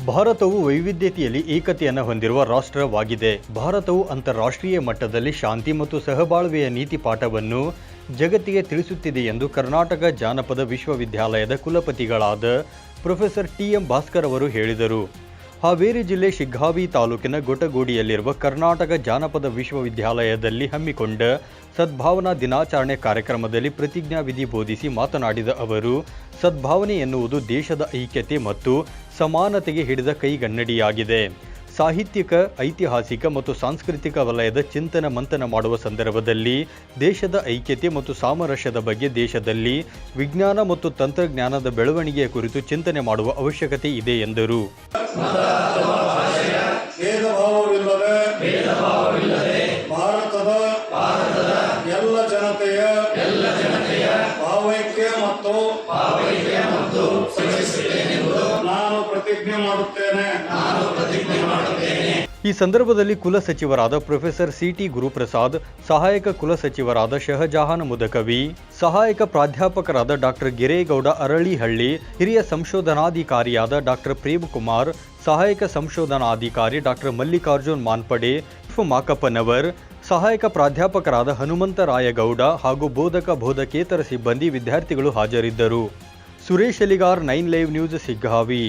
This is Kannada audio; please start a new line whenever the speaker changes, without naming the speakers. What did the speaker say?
ಭಾರತವು ವೈವಿಧ್ಯತೆಯಲ್ಲಿ ಏಕತೆಯನ್ನು ಹೊಂದಿರುವ ರಾಷ್ಟ್ರವಾಗಿದೆ. ಭಾರತವು ಅಂತಾರಾಷ್ಟ್ರೀಯ ಮಟ್ಟದಲ್ಲಿ ಶಾಂತಿ ಮತ್ತು ಸಹಬಾಳ್ವೆಯ ನೀತಿ ಪಾಠವನ್ನು ಜಗತ್ತಿಗೆ ತಿಳಿಸುತ್ತಿದೆ ಎಂದು ಕರ್ನಾಟಕ ಜಾನಪದ ವಿಶ್ವವಿದ್ಯಾಲಯದ ಕುಲಪತಿಗಳಾದ ಪ್ರೊಫೆಸರ್ ಟಿ ಎಂ ಭಾಸ್ಕರ್ ಅವರು ಹೇಳಿದರು. ಹಾವೇರಿ ಜಿಲ್ಲೆ ಶಿಗ್ಗಾವಿ ತಾಲೂಕಿನ ಗೊಟಗೋಡಿಯಲ್ಲಿರುವ ಕರ್ನಾಟಕ ಜಾನಪದ ವಿಶ್ವವಿದ್ಯಾಲಯದಲ್ಲಿ ಹಮ್ಮಿಕೊಂಡ ಸದ್ಭಾವನಾ ದಿನಾಚರಣೆ ಕಾರ್ಯಕ್ರಮದಲ್ಲಿ ಪ್ರತಿಜ್ಞಾವಿಧಿ ಬೋಧಿಸಿ ಮಾತನಾಡಿದ ಅವರು, ಸದ್ಭಾವನೆ ಎನ್ನುವುದು ದೇಶದ ಐಕ್ಯತೆ ಮತ್ತು ಸಮಾನತೆಗೆ ಹಿಡಿದ ಕೈಗನ್ನಡಿಯಾಗಿದೆ. ಸಾಹಿತ್ಯಿಕ ಐತಿಹಾಸಿಕ ಮತ್ತು ಸಾಂಸ್ಕೃತಿಕ ವಲಯದ ಚಿಂತನ ಮಂಥನ ಮಾಡುವ ಸಂದರ್ಭದಲ್ಲಿ ದೇಶದ ಐಕ್ಯತೆ ಮತ್ತು ಸಾಮರಸ್ಯದ ಬಗ್ಗೆ ದೇಶದಲ್ಲಿ ವಿಜ್ಞಾನ ಮತ್ತು ತಂತ್ರಜ್ಞಾನದ ಬೆಳವಣಿಗೆಯ ಕುರಿತು ಚಿಂತನೆ ಮಾಡುವ ಅವಶ್ಯಕತೆ ಇದೆ ಎಂದರು.
ಭಾರತದ ಎಲ್ಲ ಜನತೆಯ ಭಾವೈಕ್ಯ ಮತ್ತು ಪ್ರತಿಜ್ಞೆ ಮಾಡುತ್ತೇನೆ.
ಈ ಸಂದರ್ಭದಲ್ಲಿ ಕುಲಸಚಿವರಾದ ಪ್ರೊಫೆಸರ್ ಸಿಟಿ ಗುರುಪ್ರಸಾದ್ ಸಹಾಯಕ ಕುಲಸಚಿವರಾದ ಶಹಜಹಾನ್ ಮುದಕವಿ ಸಹಾಯಕ ಪ್ರಾಧ್ಯಾಪಕರಾದ ಡಾಕ್ಟರ್ ಗಿರೇಗೌಡ ಅರಳಿಹಳ್ಳಿ ಹಿರಿಯ ಸಂಶೋಧನಾಧಿಕಾರಿಯಾದ ಡಾಕ್ಟರ್ ಪ್ರೇಮಕುಮಾರ್ ಸಹಾಯಕ ಸಂಶೋಧನಾಧಿಕಾರಿ ಡಾಕ್ಟರ್ ಮಲ್ಲಿಕಾರ್ಜುನ್ ಮಾನ್ಪಡೆ ಎಫ್ ಮಾಕಪ್ಪನವರ್ ಸಹಾಯಕ ಪ್ರಾಧ್ಯಾಪಕರಾದ ಹನುಮಂತರಾಯಗೌಡ ಹಾಗೂ ಬೋಧಕ ಬೋಧಕೇತರ ಸಿಬ್ಬಂದಿ ವಿದ್ಯಾರ್ಥಿಗಳು ಹಾಜರಿದ್ದರು. Suresh Aligar nine live news Siggavi.